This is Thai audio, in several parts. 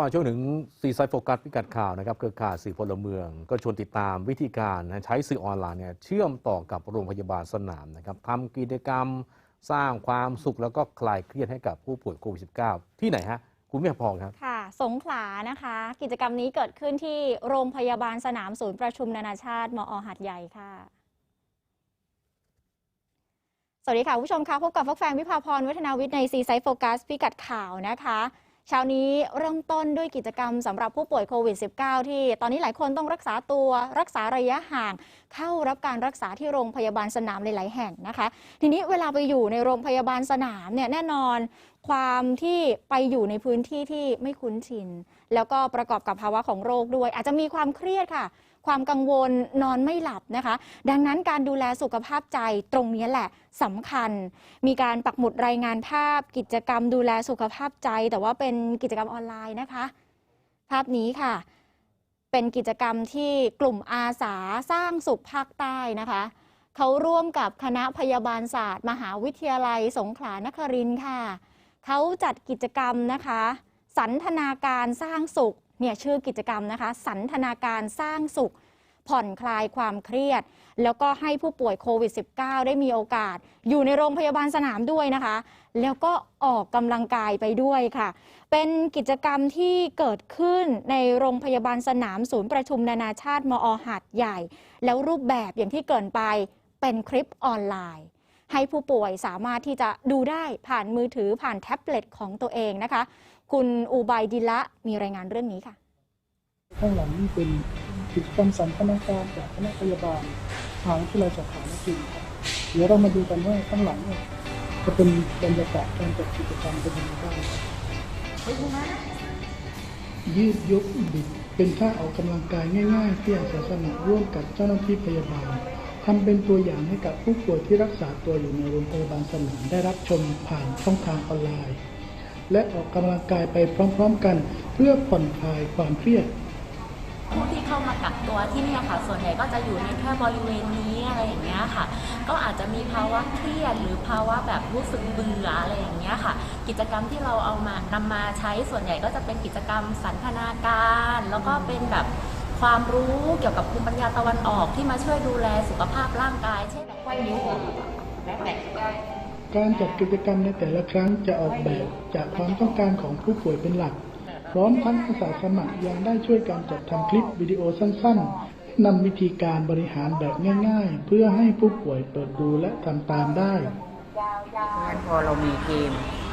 มาช่วงถึงซีไซโฟกัสพิกัดข่าวนะครับเครือข่ายสื่อพลเมือง ก็ชวนติดตามวิธีการนะใช้สื่อออนไลน์เนี่ยเชื่อมต่อกับโรงพยาบาลสนามนะครับทำกิจกรรมสร้างความสุขแล้วก็คลายเครียดให้กับผู้ป่วยโควิด -19 ที่ไหนฮะ คุณเมียพองครับ ค่ะ สงขลานะคะ กิจกรรมนี้เกิดขึ้นที่โรงพยาบาลสนามศูนย์ประชุมนานาชาติ มอหัดใหญ่ค่ะสวัสดีค่ะ ผู้ชมคะพบกับฟักแฟงวิภาพรวัฒนาวิทย์ในซีไซโฟกัสพิกัดข่าวนะคะ เช้านี้เริ่มต้นด้วยกิจกรรมสำหรับผู้ป่วยโควิด -19 ที่ตอนนี้หลายคนต้องรักษาตัวรักษาระยะห่าง เข้ารับการรักษาที่โรงพยาบาลสนามหลายๆแห่งนะคะ ทีนี้เวลาไปอยู่ในโรงพยาบาลสนามเนี่ยแน่นอนความที่ไปอยู่ในพื้นที่ที่ไม่คุ้นชิน แล้วก็ประกอบกับภาวะของโรคด้วย อาจจะมีความเครียดค่ะ ความกังวลนอนไม่หลับนะคะ ดังนั้นการดูแลสุขภาพใจตรงนี้แหละสำคัญ มีการปักหมุดรายงานภาพ กิจกรรมดูแลสุขภาพใจ แต่ว่าเป็นกิจกรรมออนไลน์นะคะ ภาพนี้ค่ะ เป็นกิจกรรมที่กลุ่มอาสาสร้างสุขภาคใต้นะคะเขาร่วมกับคณะพยาบาลศาสตร์ มหาวิทยาลัยสงขลานครินทร์ค่ะเขาจัดกิจกรรมนะคะ สันทนาการสร้างสุข เนี่ยชื่อกิจกรรมนะคะ สันทนาการสร้างสุข ผ่อนคลายความเครียด แล้วก็ให้ผู้ป่วยโควิด -19 ได้มีโอกาส อยู่ในโรงพยาบาลสนามด้วยนะคะ แล้วก็ออกกำลังกายไปด้วยค่ะ เป็นกิจกรรมที่เกิดขึ้นในโรงพยาบาลสนามศูนย์ประชุมนานาชาติมอหาดใหญ่ แล้วรูปแบบอย่างที่เกินไปเป็นคลิปออนไลน์ ให้ผู้ป่วยสามารถที่จะดูได้ผ่านมือถือผ่านแท็บเล็ตของตัวเองนะคะ คุณอูไบดิละมีรายงานเรื่องนี้ค่ะ ข้างหลังนี่เป็นกิจกรรมสันทนาการจากคณะพยาบาลมหาวิทยาลัยสาขานครินทร์ครับเดี๋ยวเรามาดูกันว่าข้างหลังเนี่ยจะเป็นบรรยากาศการจัดกิจกรรมเป็นยังไงบ้างยืดยกบิดเป็นท่าออกกำลังกายง่ายๆ ที่อาสาสมัครร่วมกับเจ้าหน้าที่พยาบาลทำเป็นตัวอย่างให้กับผู้ป่วยที่รักษาตัวอยู่ในโรงพยาบาลสนามได้รับชมผ่านช่องทางออนไลน์ และออกกำลังกายไปพร้อมๆกัน เพื่อผ่อนคลายความเครียดผู้ที่เข้ามากักตัวที่นี่ค่ะ ส่วนใหญ่ก็จะอยู่ในแค่บริเวณนี้อะไรอย่างเงี้ยค่ะ ก็อาจจะมีภาวะเครียดหรือภาวะแบบรู้สึกเบื่ออะไรอย่างเงี้ยค่ะ กิจกรรมที่เราเอามานำมาใช้ส่วนใหญ่ก็จะเป็นกิจกรรมสันทนาการ แล้วก็เป็นแบบความรู้เกี่ยวกับภูมิปัญญาตะวันออกที่มาช่วยดูแลสุขภาพร่างกาย เช่นไขว้นิ้วและแตะ การจัดกิจกรรมในแต่ละครั้งจะออกแบบจากความต้องการของผู้ป่วยเป็นหลัก พร้อมทั้งอาสาสมัครยังได้ช่วยการจัดทำคลิปวิดีโอสั้นๆนำวิธีการบริหารแบบง่าย ๆ เพื่อให้ผู้ป่วยเปิดดูและทำตามได้งั้นพอเรามีเกม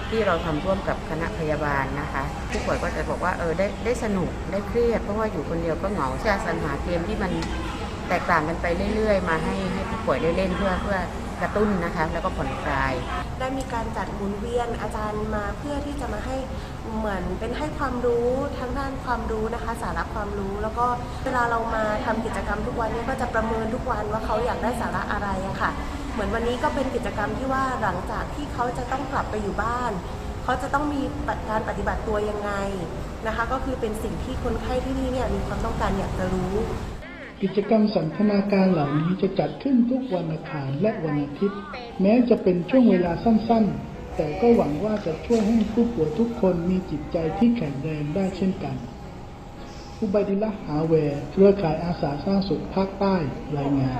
ที่เราทำร่วมกับคณะพยาบาลนะคะ ผู้ป่วยก็จะบอกว่าเออได้ได้สนุกได้เครียดเพราะว่าอยู่คนเดียวก็เหงาจะสรรหาเกมที่มันแตกต่างกันไปเรื่อยๆ มาให้ให้ผู้ป่วยได้เล่นเพื่อเพื่อ กระตุ้นนะคะแล้วก็ผ่อนคลาย ได้มีการจัดหมุนเวียนอาจารย์มาเพื่อที่จะมาให้เหมือนเป็นให้ความรู้ทั้งด้านความรู้นะคะ สาระความรู้ แล้วก็เวลาเรามาทำกิจกรรมทุกวันนี้ก็จะประเมินทุกวันว่าเขาอยากได้สาระอะไรอะค่ะ เหมือนวันนี้ก็เป็นกิจกรรมที่ว่าหลังจากที่เขาจะต้องกลับไปอยู่บ้านเขาจะต้องมีการปฏิบัติตัวยังไงนะคะ ก็คือเป็นสิ่งที่คนไข้ที่นี่เนี่ยมีความต้องการอยากจะรู้ กิจกรรมสันทนาการเหล่านี้จะจัดขึ้นทุกวันอังคารและวันอาทิตย์ แม้จะเป็นช่วงเวลาสั้นๆ แต่ก็หวังว่าจะช่วยให้ผู้ป่วยทุกคนมีจิตใจที่แข็งแรงได้เช่นกันอุบัยดิละหาแวร์เครือข่ายอาสาสร้างสุขภาคใต้รายงาน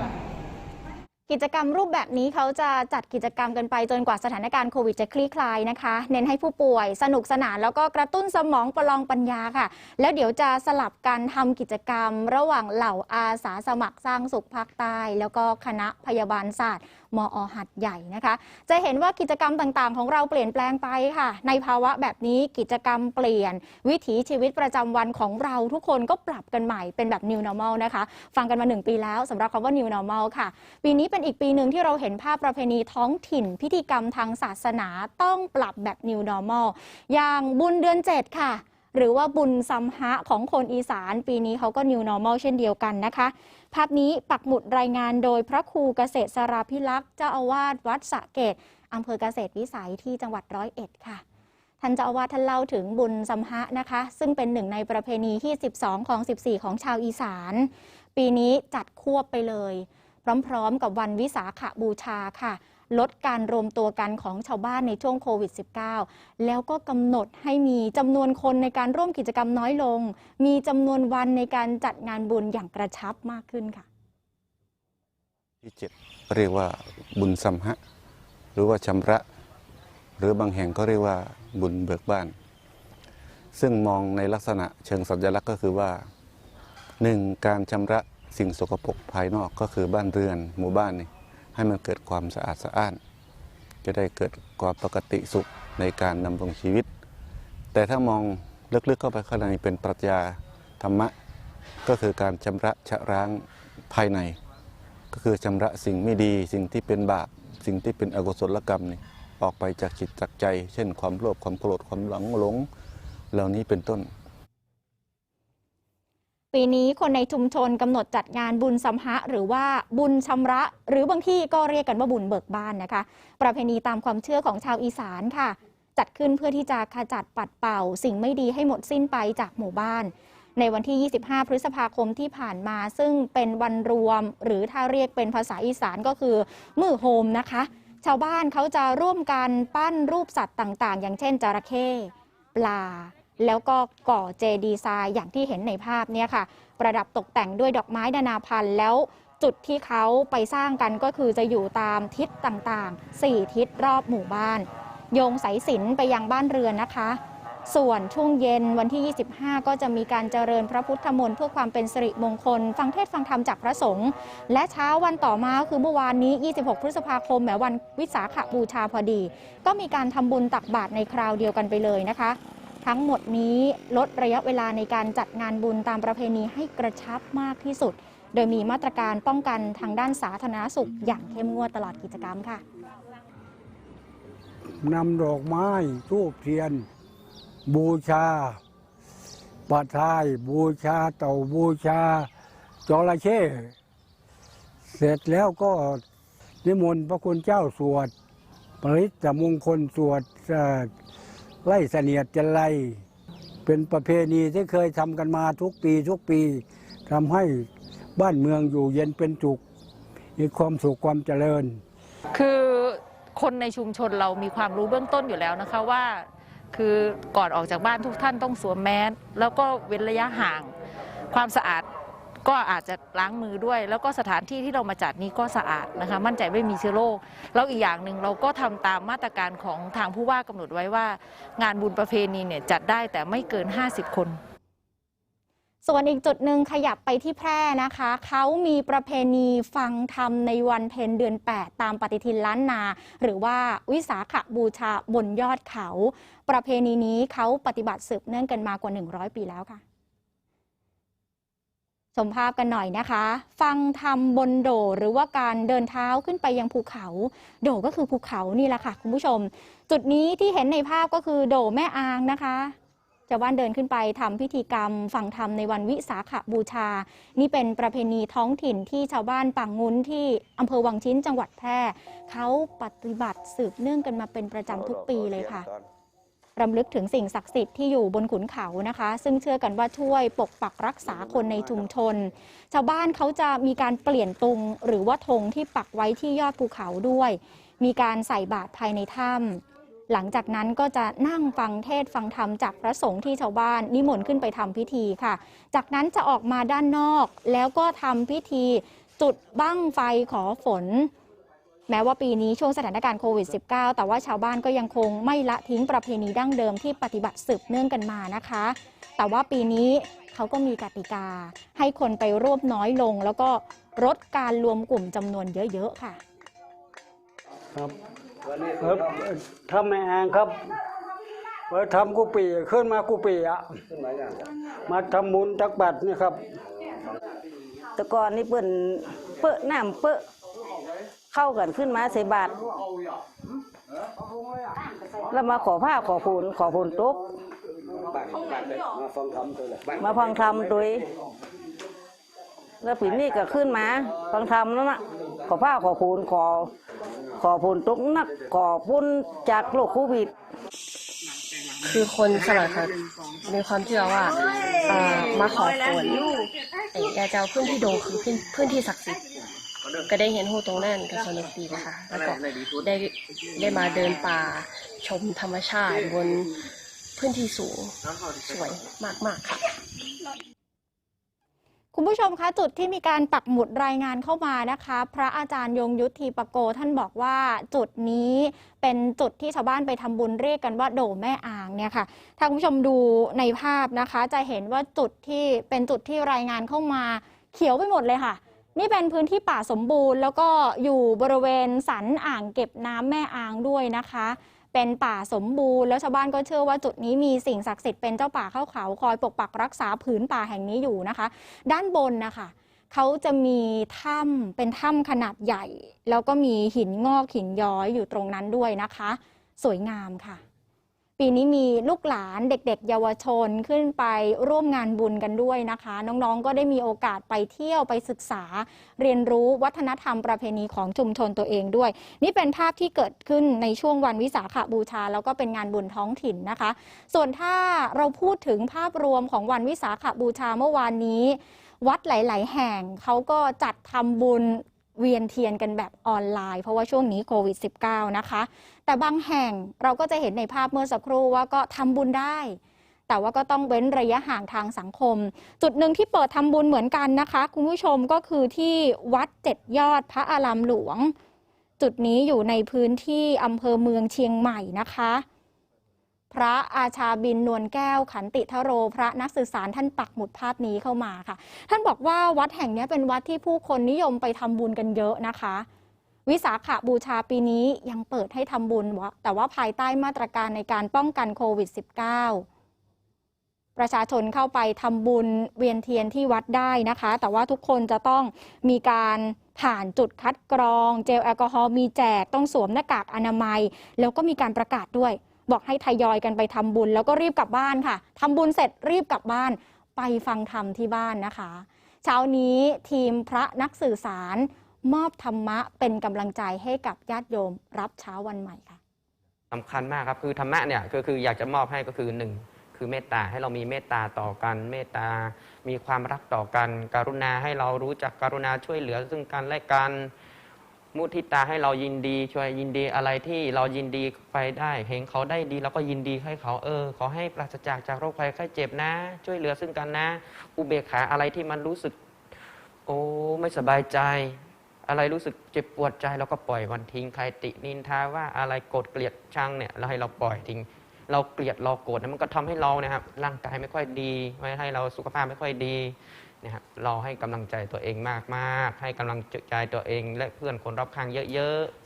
กิจกรรมรูปแบบนี้เขาจะจัดกิจกรรมกันไปจนกว่าสถานการณ์โควิดจะคลี่คลายนะคะ เน้นให้ผู้ป่วยสนุกสนานแล้วก็กระตุ้นสมองประลองปัญญาค่ะ แล้วเดี๋ยวจะสลับกันทำกิจกรรม ระหว่างเหล่าอาสาสมัครสร้างสุขภาคใต้ แล้วก็คณะพยาบาลศาสตร์ มอหัดใหญ่นะคะ จะเห็นว่ากิจกรรมต่างๆ ของเราเปลี่ยนแปลงไปค่ะ ในภาวะแบบนี้กิจกรรมเปลี่ยน วิถีชีวิตประจำวันของเราทุกคนก็ปรับกันใหม่เป็นแบบ new normal นะคะ ฟังกันมา 1 ปีแล้วสำหรับคำว่า new normal ค่ะ ปีนี้เป็นอีกปีหนึ่งที่เราเห็นภาพประเพณีท้องถิ่น พิธีกรรมทางศาสนาต้องปรับแบบ new normal อย่างบุญเดือน 7 ค่ะหรือว่าบุญซัมฮะของคนอีสาน ปีนี้เขาก็ new normal เช่นเดียวกันนะคะ ภาพนี้ปักหมุดรายงานโดยพระครูเกษตรสราพิลักษ์เจ้าอาวาสวัดสะเกตอำเภอเกษตรวิสัยที่จังหวัดร้อยเอ็ดค่ะท่านเจ้าอาวาสท่านเล่าถึงบุญสัมภะนะคะ ซึ่งเป็นหนึ่งในประเพณีที่ 12 ของ 14 ของชาวอีสาน ปีนี้จัดควบไปเลย พร้อมๆ กับวันวิสาขบูชาค่ะ ลดการรวมตัวกันของชาวบ้านในช่วงโควิด -19 แล้วก็กำหนดให้มีจำนวนคนในการร่วมกิจกรรมน้อยลง มีจำนวนวันในการจัดงานบุญอย่างกระชับมากขึ้นค่ะ ที่เจ็ดเรียกว่าบุญสัมหะหรือว่าชำระ หรือบางแห่งก็เรียกว่าบุญเบิกบ้าน ซึ่งมองในลักษณะเชิงสัญลักษณ์ก็คือว่าหนึ่งการชำระสิ่งสกปรกภายนอกก็คือบ้านเรือนหมู่บ้านนี่ ให้มันเกิดความสะอาดสะอ้าน จะได้เกิดความปกติสุขในการดำรงชีวิต แต่ถ้ามองลึกๆเข้าไปข้างในเป็นปรัชญาธรรมะ ก็คือการชำระชะร้างภายใน ก็คือชำระสิ่งไม่ดี สิ่งที่เป็นบาปสิ่งที่เป็นอกุศลกรรมนี่ออกไปจากจิตจากใจ เช่น ความโลภความโกรธความหลงหลง เหล่านี้เป็นต้น ปีนี้คนในชุมชนกำหนดจัดงานบุญสัมภะหรือว่าบุญชำระ หรือบางที่ก็เรียกกันว่าบุญเบิกบ้านนะคะ ประเพณีตามความเชื่อของชาวอีสานค่ะ จัดขึ้นเพื่อที่จะขจัดปัดเป่า สิ่งไม่ดีให้หมดสิ้นไปจากหมู่บ้าน ในวันที่ 25 พฤษภาคมที่ผ่านมา ซึ่งเป็นวันรวม หรือถ้าเรียกเป็นภาษาอีสานก็คือมือโฮมนะคะ ชาวบ้านเขาจะร่วมกันปั้นรูปสัตว์ต่าง ๆ อย่างเช่นจระเข้ปลา แล้วก็ก่อเจดีย์ทรายอย่างที่เห็นในภาพเนี่ยค่ะ ประดับตกแต่งด้วยดอกไม้นานาพันธุ์ แล้วจุดที่เขาไปสร้างกันก็คือจะอยู่ตามทิศต่างๆ 4 ทิศรอบหมู่บ้าน โยงสายสิญจนไปยังบ้านเรือนนะคะ ส่วนช่วงเย็นวันที่ 25 ก็จะมีการเจริญพระพุทธมนต์เพื่อความเป็นสิริมงคล ฟังเทศฟังธรรมจากพระสงฆ์และเช้าวันต่อมาคือเมื่อวานนี้ 26 พฤษภาคมแหมวันวิสาขบูชาพอดี ก็มีการทำบุญตักบาตรในคราวเดียวกันไปเลยนะคะ ทั้งหมดนี้ลดระยะเวลาในการจัดงานบุญตามประเพณีให้กระชับมากที่สุด โดยมีมาตรการป้องกันทางด้านสาธารณสุขอย่างเข้มงวดตลอดกิจกรรมค่ะนำดอกไม้ทูบเทียน บูชาปะทายบูชาเต่าบูชาจระเข้เสร็จแล้วก็นิมนต์พระคุณเจ้าสวด ปริตมงคลสวด ไล่เสนียดจันไรเป็นประเพณีที่เคยทำกันมาทุกปีทุกปีทำให้บ้านเมืองอยู่เย็นเป็นสุขมีความสุขความเจริญ คือคนในชุมชนเรามีความรู้เบื้องต้นอยู่แล้วนะคะว่า คือก่อนออกจากบ้านทุกท่านต้องสวมแมสแล้วก็เว้นระยะห่าง ความสะอาด ก็อาจจะล้างมือด้วย แล้วก็สถานที่ที่เรามาจัดนี้ก็สะอาดนะคะ มั่นใจไม่มีเชื้อโรคแล้วอีกอย่างหนึ่งเราก็ทำตามมาตรการของทางผู้ว่ากำหนดไว้ว่า งานบุญประเพณีเนี่ยจัดได้แต่ไม่เกิน 50 คนส่วนอีกจุดหนึ่งขยับไปที่แพร่นะคะ เขามีประเพณีฟังธรรมในวันเพ็ญเดือน 8 ตามปฏิทินล้านนา หรือว่าวิสาขบูชาบนยอดเขา ประเพณีนี้เขาปฏิบัติสืบเนื่องกันมากว่า 100 ปีแล้วค่ะ ชมภาพกันหน่อยนะคะ ฟังธรรมบนโดหรือว่าการเดินเท้าขึ้นไปยังภูเขา โดก็คือภูเขานี่แหละค่ะคุณผู้ชม จุดนี้ที่เห็นในภาพก็คือโดแม่อางนะคะชาวบ้านเดินขึ้นไปทำพิธีกรรมฟังธรรมในวันวิสาขบูชา นี่เป็นประเพณีท้องถิ่นที่ชาวบ้านปังงุ้นที่อำเภอวังชิ้นจังหวัดแพร่เขาปฏิบัติสืบเนื่องกันมาเป็นประจำทุกปีเลยค่ะ รำลึกถึงสิ่งศักดิ์สิทธิ์ที่อยู่บนขุนเขานะคะ ซึ่งเชื่อกันว่าช่วยปกปักรักษาคนในชุมชน ชาวบ้านเขาจะมีการเปลี่ยนตุงหรือว่าธงที่ปักไว้ที่ยอดภูเขาด้วย มีการใส่บาตรภายในถ้ำหลังจากนั้นก็จะนั่งฟังเทศฟังธรรมจากพระสงฆ์ที่ชาวบ้านนิมนต์ขึ้นไปทำพิธีค่ะ จากนั้นจะออกมาด้านนอก แล้วก็ทำพิธีจุดบั้งไฟขอฝน แม้ว่าปีนี้ช่วงสถานการณ์โควิด -19 แต่ว่าชาวบ้านก็ยังคงไม่ละทิ้งประเพณีดั้งเดิมที่ปฏิบัติสืบเนื่องกันมานะคะ แต่ว่าปีนี้เขาก็มีกติกา ให้คนไปร่วมน้อยลง แล้วก็ลดการรวมกลุ่มจำนวนเยอะๆค่ะ ครับครับทำแม่แองครับเออทำกุปีขึ้นมากุปีอะมาทำบุญตักบาตรนี่ครับ แต่ก่อนนี่เปิ้นเปิ้นน้ำเปิ้น เข้ากันขึ้นมาใส่บาทแล้วมาขอผ้าขอผูนขอผูนตุกมาฟังธรรมตัวเองแล้วปีนี้ก็ขึ้นมาฟังธรรมแล้วนะขอผ้าขอผูนขอ ขอผูนตุกนักขอปุ้นจากโรคโควิดคือคนสมัยเขามีความเชื่อว่าเอ่อมาขอฝนไอ้ยาเจ้าพื้นที่โดงคือพื้นพื้นที่ศักดิ์สิทธิ์ ก็ได้เห็นหูตรงนั้นก็สนุกดีนะคะ แล้วก็ได้ได้มาเดินป่าชมธรรมชาติบนพื้นที่สูงสวยมากๆค่ะคุณผู้ชมคะจุดที่มีการปักหมุดรายงานเข้ามานะคะ พระอาจารย์ยงยุทธีปโก ท่านบอกว่าจุดนี้เป็นจุดที่ชาวบ้านไปทำบุญเรียกกันว่าโดมแม่อ่างเนี่ยค่ะ ถ้าคุณผู้ชมดูในภาพนะคะ จะเห็นว่าจุดที่เป็นจุดที่รายงานเข้ามาเขียวไปหมดเลยค่ะ นี่เป็นพื้นที่ป่าสมบูรณ์ แล้วก็อยู่บริเวณสันอ่างเก็บน้ำแม่อ่างด้วยนะคะ เป็นป่าสมบูรณ์แล้วชาวบ้านก็เชื่อว่าจุดนี้มีสิ่งศักดิ์สิทธิ์เป็นเจ้าป่าเข้าเขาคอยปกปักรักษาผืนป่าแห่งนี้อยู่นะคะ ด้านบนนะคะเขาจะมีถ้ำเป็นถ้ำขนาดใหญ่ แล้วก็มีหินงอกหินย้อยอยู่ตรงนั้นด้วยนะคะ สวยงามค่ะ ปีนี้มีลูกหลานเด็ก ๆ เยาวชนขึ้นไปร่วมงานบุญกันด้วยนะคะ น้องๆก็ได้มีโอกาสไปเที่ยวไปศึกษา เรียนรู้วัฒนธรรมประเพณีของชุมชนตัวเองด้วย นี่เป็นภาพที่เกิดขึ้นในช่วงวันวิสาขบูชา แล้วก็เป็นงานบุญท้องถิ่นนะคะ ส่วนถ้าเราพูดถึงภาพรวมของวันวิสาขบูชาเมื่อวานนี้ วัดหลาย ๆ แห่งเขาก็จัดทำบุญ เวียนเทียนกันแบบออนไลน์ เพราะว่าช่วงนี้โควิด -19 นะคะ แต่บางแห่งเราก็จะเห็นในภาพเมื่อสักครู่ว่าก็ทำบุญได้ แต่ว่าก็ต้องเว้นระยะห่างทางสังคม จุดหนึ่งที่เปิดทำบุญเหมือนกันนะคะ คุณผู้ชมก็คือที่วัดเจ็ดยอดพระอารามหลวง จุดนี้อยู่ในพื้นที่อำเภอเมืองเชียงใหม่นะคะ พระอาชาบินนวลแก้วขันติทโร พระนักสื่อสารท่านปักหมุดภาพนี้เข้ามาค่ะ ท่านบอกว่าวัดแห่งนี้เป็นวัดที่ผู้คนนิยมไปทำบุญกันเยอะนะคะ วิสาขบูชาปีนี้ยังเปิดให้ทำบุญวะแต่ว่าภายใต้มาตรการในการป้องกันโควิด -19 ประชาชนเข้าไปทำบุญเวียนเทียนที่วัดได้นะคะ แต่ว่าทุกคนจะต้องมีการผ่านจุดคัดกรอง เจลแอลกอฮอล์มีแจกต้องสวมหน้ากากอนามัย แล้วก็มีการประกาศด้วย บอกให้ทยอยกันไปทำบุญ แล้วก็รีบกลับบ้านค่ะทำบุญเสร็จรีบกลับบ้านไปฟังธรรมที่บ้านนะคะ เช้านี้ทีมพระนักสื่อสาร มอบธรรมะเป็นกำลังใจให้กับญาติโยม รับเช้าวันใหม่ค่ะสำคัญมากครับคือธรรมะเนี่ยก็คืออยากจะมอบให้ก็คือหนึ่งคือเมตตาให้เรามีเมตตาต่อกันเมตตา มีความรักต่อกันกรุณาให้เรารู้จักกรุณาช่วยเหลือซึ่งกันและกัน มุทิตาให้เรายินดีช่วยยินดีอะไรที่เรายินดีไปได้ เห็นเขาได้ดีเราก็ยินดีให้เขาเออ ขอให้ปราศจากจากโรคภัยไข้เจ็บนะ ช่วยเหลือซึ่งกันนะ อุเบกขาอะไรที่มันรู้สึก โอ้ไม่สบายใจ อะไรรู้สึกเจ็บปวดใจเราก็ปล่อยมันทิ้งใครตินินทาว่าอะไรโกรธเกลียดชังเนี่ยเราให้เราปล่อยทิ้งเราเกลียดเราโกรธนี่ยมันก็ทำให้เรานี่ยครับร่างกายไม่ค่อยดีไม่ให้เราสุขภาพไม่ค่อยดี นะครับเราให้กำลังใจตัวเองมากๆ ให้กำลังใจตัวเอง และเพื่อนคนรอบข้างเยอะๆ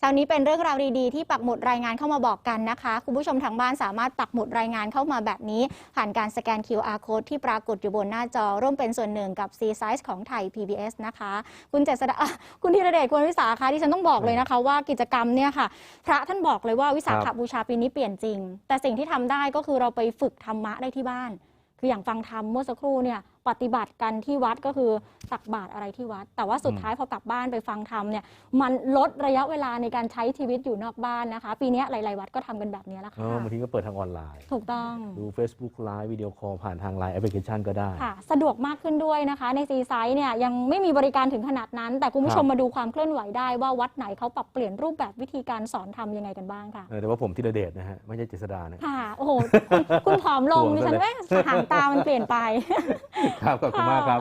เช้านี้เป็นเรื่องราวดีๆที่ปักหมุดรายงานเข้ามาบอกกันนะคะ คุณผู้ชมทางบ้านสามารถปักหมุดรายงานเข้ามาแบบนี้ ผ่านการสแกน QR code ที่ปรากฏอยู่บนหน้าจอ ร่วมเป็นส่วนหนึ่งกับ C Size ของไทย PBS นะคะ คุณเจษดาอะคุณธีรเดชคุณวิสาคะที่ฉันต้องบอกเลยนะคะ ว่ากิจกรรมเนี่ยค่ะ พระท่านบอกเลยว่าวิสาขบูชาปีนี้เปลี่ยนจริง แต่สิ่งที่ทำได้ก็คือเราไปฝึกธรรมะได้ที่บ้าน คืออย่างฟังธรรมเมื่อสักครู่เนี่ย ปฏิบัติกันที่วัดก็คือตักบาตรอะไรที่วัด แต่ว่าสุดท้ายพอกลับบ้านไปฟังธรรมเนี่ยมันลดระยะเวลาในการใช้ชีวิตอยู่นอกบ้านนะคะ ปีนี้หลาย ๆ วัดก็ทำกันแบบนี้แล้วเอค่ะอบางทีก็เปิดทางออนไลน์ ถูกต้อง ดู Facebook ไลฟ์วิดีโอคอลผ่านทางไลน์แอปพลิเคชันก็ได้ค่ะ สะดวกมากขึ้นด้วยนะคะ ในซีไซส์เนี่ยยังไม่มีบริการถึงขนาดนั้น แต่คุณผู้ชมครับมาดูความเคลื่อนไหวได้ว่าวัดไหนเขาปรับเปลี่ยนรูปแบบวิธีการสอนทำยังไงกันบ้างค่ะเออแต่ว่าผมธีรเดชนะฮะไม่ใช่เจษดานะค่ะโอ้โหคุณคุณผอมลงห่วงดิฉันซะเลยเอ๊ะหางตามันเปลี่ยนไปครับขอบคุณมากครับ